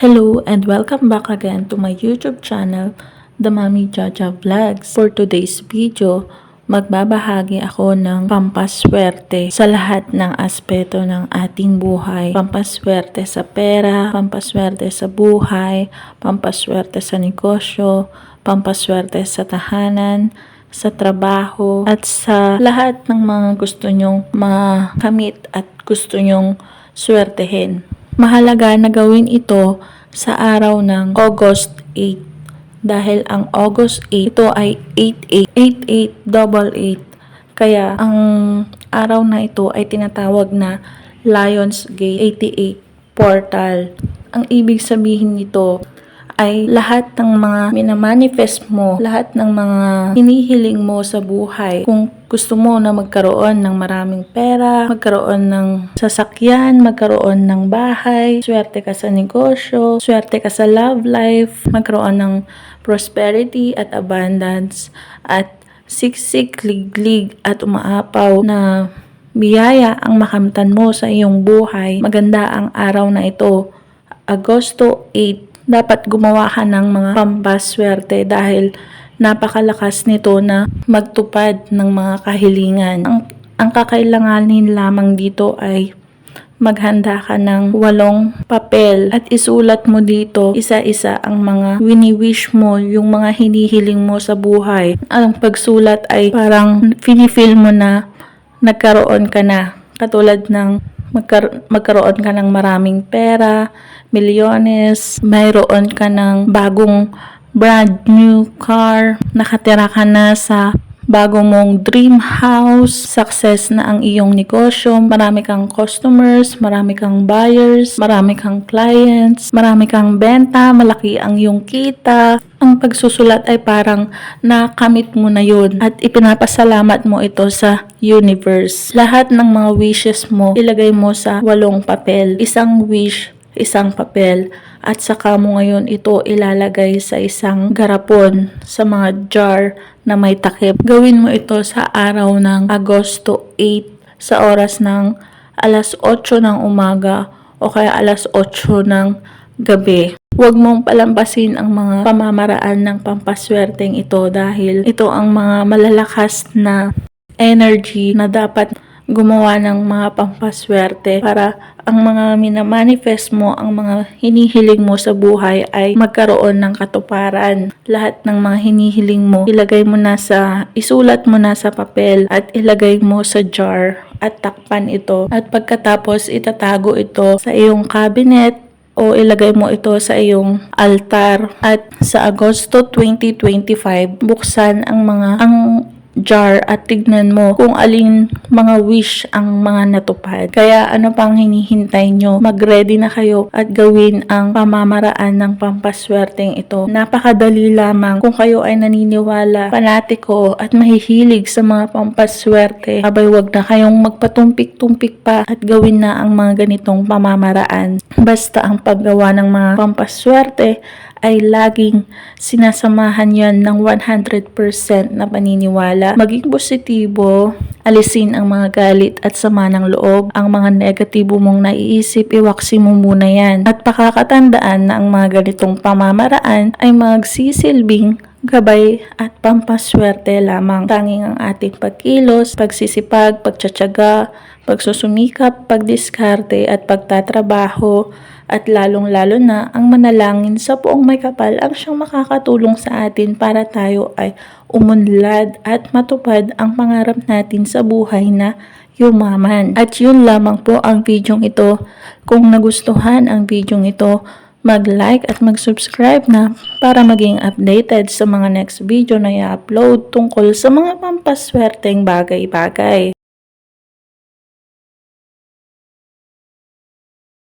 Hello and welcome back again to my YouTube channel, The Mami Jaja Vlogs. For today's video, magbabahagi ako ng pampaswerte sa lahat ng aspeto ng ating buhay. Pampaswerte sa pera, pampaswerte sa buhay, pampaswerte sa negosyo, pampaswerte sa tahanan, sa trabaho, at sa lahat ng mga gusto nyong makamit at gusto nyong swertehin. Mahalaga na gawin ito sa araw ng August 8 dahil ang August 8 ito ay 88 8888 kaya ang araw na ito ay tinatawag na Lions Gate 88 Portal. Ang ibig sabihin nito ay lahat ng mga minamanifest mo, lahat ng mga hinihiling mo sa buhay. Kung gusto mo na magkaroon ng maraming pera, magkaroon ng sasakyan, magkaroon ng bahay, swerte ka sa negosyo, swerte ka sa love life, magkaroon ng prosperity at abundance, at siksik, liglig at umaapaw na biyaya ang makamtan mo sa iyong buhay. Maganda ang araw na ito. Agosto 8 dapat gumawa ka ng mga pampaswerte dahil napakalakas nito na magtupad ng mga kahilingan. Ang, ang kakailanganin lamang dito ay maghanda ka ng walong papel at isulat mo dito isa-isa ang mga wini-wish mo, yung mga hinihiling mo sa buhay. Ang pagsulat ay parang finifeel mo na nagkaroon ka na. Katulad ng magkar- magkaroon ka ng maraming pera, milyones, mayroon ka ng bagong brand new car, nakatira ka na sa bago mong dream house, success na ang iyong negosyo, marami kang customers, marami kang buyers, marami kang clients, marami kang benta, malaki ang iyong kita. Ang pagsusulat ay parang nakamit mo na yun at ipinapasalamat mo ito sa universe. Lahat ng mga wishes mo, ilagay mo sa walong papel. Isang wish, isang papel at saka mo ngayon ito ilalagay sa isang garapon sa mga jar na may takip. Gawin mo ito sa araw ng Agosto 8 sa oras ng alas 8 ng umaga o kaya alas 8 ng gabi. Huwag mong palampasin ang mga pamamaraan ng pampaswerteng ito dahil ito ang mga malalakas na energy na dapat gumawa ng mga pampaswerte para ang mga minamanifest mo, ang mga hinihiling mo sa buhay ay magkaroon ng katuparan. Lahat ng mga hinihiling mo, ilagay mo na sa, isulat mo na sa papel at ilagay mo sa jar at takpan ito. At pagkatapos itatago ito sa iyong cabinet o ilagay mo ito sa iyong altar at sa Agosto 2025 buksan ang mga ang jar at tignan mo kung alin mga wish ang mga natupad. Kaya ano pang hinihintay nyo? Mag-ready na kayo at gawin ang pamamaraan ng pampaswerteng ito. Napakadali lamang kung kayo ay naniniwala, panatiko at mahihilig sa mga pampaswerte. Abay wag na kayong magpatumpik-tumpik pa at gawin na ang mga ganitong pamamaraan. Basta ang paggawa ng mga pampaswerte ay laging sinasamahan yan ng 100% na paniniwala. Maging positibo, alisin ang mga galit at sama ng loob. Ang mga negatibo mong naiisip, iwaksi mo muna yan. At pakakatandaan na ang mga ganitong pamamaraan ay magsisilbing gabay at pampaswerte lamang. Tanging ang ating pagkilos, pagsisipag, pagtsatsaga, pagsusumikap, pagdiskarte at pagtatrabaho at lalong-lalo na ang manalangin sa poong may kapal ang siyang makakatulong sa atin para tayo ay umunlad at matupad ang pangarap natin sa buhay na yumaman. At yun lamang po ang bidyong ito. Kung nagustuhan ang bidyong ito, mag-like at mag-subscribe na para maging updated sa mga next video na i-upload tungkol sa mga pampaswerteng bagay-bagay.